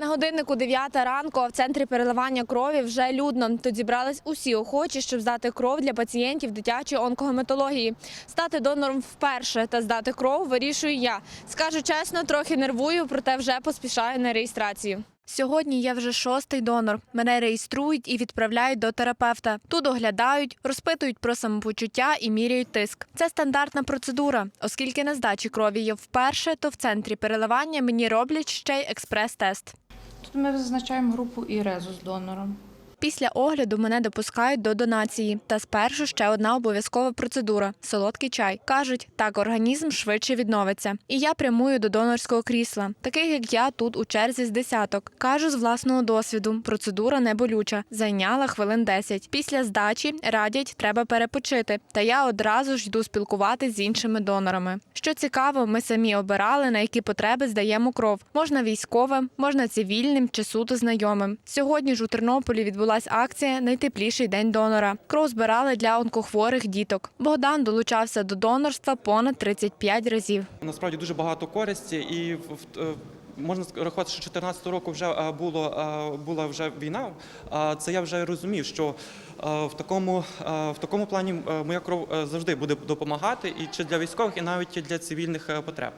На годиннику 9 ранку в центрі переливання крові вже людно. Тут зібрались усі охочі, щоб здати кров для пацієнтів дитячої онкогематології. Стати донором вперше та здати кров вирішую я. Скажу чесно, трохи нервую, проте вже поспішаю на реєстрацію. Сьогодні я вже шостий донор. Мене реєструють і відправляють до терапевта. Тут оглядають, розпитують про самопочуття і міряють тиск. Це стандартна процедура. Оскільки на здачі крові є вперше, то в центрі переливання мені роблять ще й експрес-тест. Тут ми визначаємо групу і резу з донором. Після огляду мене допускають до донації. Та спершу ще одна обов'язкова процедура солодкий чай. Кажуть, так організм швидше відновиться. І я прямую до донорського крісла. Таких як я тут у черзі з десяток. Кажу з власного досвіду. Процедура не болюча. Зайняла хвилин 10. Після здачі радять, треба перепочити. Та я одразу ж йду спілкуватись з іншими донорами. Що цікаво, ми самі обирали, на які потреби здаємо кров. Можна військовим, можна цивільним чи суто знайомим. Сьогодні ж у Тернополі відбулася акція Найтепліший день донора. Кров збирали для онкохворих діток. Богдан долучався до донорства понад 35 разів. Насправді дуже багато користі, і в- е, можна рахувати, що 14 року вже е, було е, була вже війна. Це я вже розумів, що в такому в такому плані моя кров завжди буде допомагати і чи для військових, і навіть для цивільних потреб.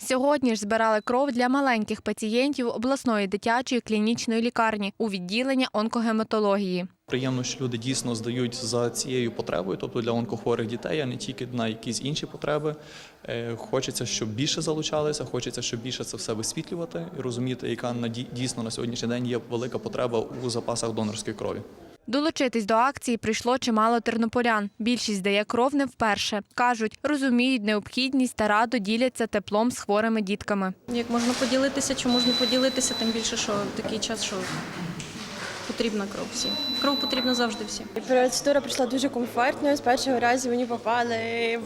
Сьогодні ж збирали кров для маленьких пацієнтів обласної дитячої клінічної лікарні у відділення онкогематології. Приємно, що люди дійсно здають за цією потребою, тобто для онкохворих дітей, а не тільки на якісь інші потреби. Е, Хочеться, щоб більше залучалися, хочеться, щоб більше це все висвітлювати і розуміти, яка дійсно на сьогоднішній день є велика потреба у запасах донорської крові. Долучитись до акції прийшло чимало тернополян. Більшість дає кров не вперше. Кажуть, розуміють необхідність та радо діляться теплом з хворими дітками. Як можна поділитися, чи можна поділитися, тим більше, що такий час, що потрібна кров всім. Кров потрібна завжди всім. Процедура пройшла дуже комфортно. З першого разу мені попали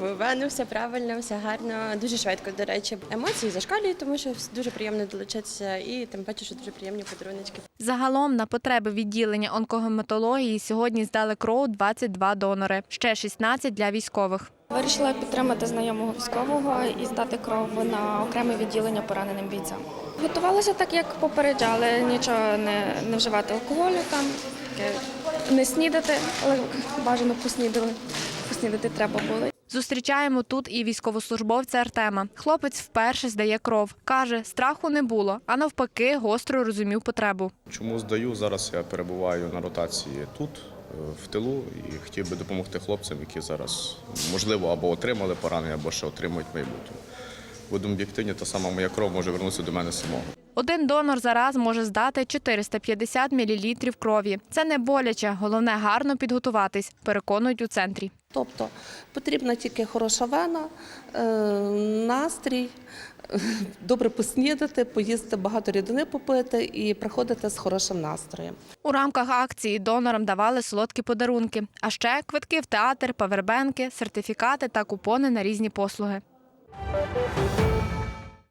в вену, все правильно, все гарно, дуже швидко. До речі, емоції зашкалюють, тому що дуже приємно долучитися, і тим паче, що дуже приємні подаруночки. Загалом на потреби відділення онкогематології сьогодні здали кров 22 донори, ще 16 для військових. Вирішила підтримати знайомого військового і здати кров на окреме відділення пораненим бійцям. Готувалася так, як попереджали, нічого не, не вживати алкоголю, там не снідати, але бажано поснідали. Поснідати треба було. Зустрічаємо тут і військовослужбовця Артема. Хлопець вперше здає кров. Каже, страху не було, а навпаки, гостро розумів потребу. Чому здаю? Зараз я перебуваю на ротації тут, в тилу, і хотів би допомогти хлопцям, які зараз, можливо, або отримали поранення, або ще отримують майбутнє. Будемо об'єктивні, та сама моя кров може вернутися до мене самого. Один донор зараз може здати 450 мл крові. Це не боляче, головне гарно підготуватись, переконують у центрі. Тобто потрібна тільки хороша вена, е, настрій, добре поснідати, поїсти багато рідини попити і приходити з хорошим настроєм. У рамках акції донорам давали солодкі подарунки, а ще квитки в театр, павербенки, сертифікати та купони на різні послуги.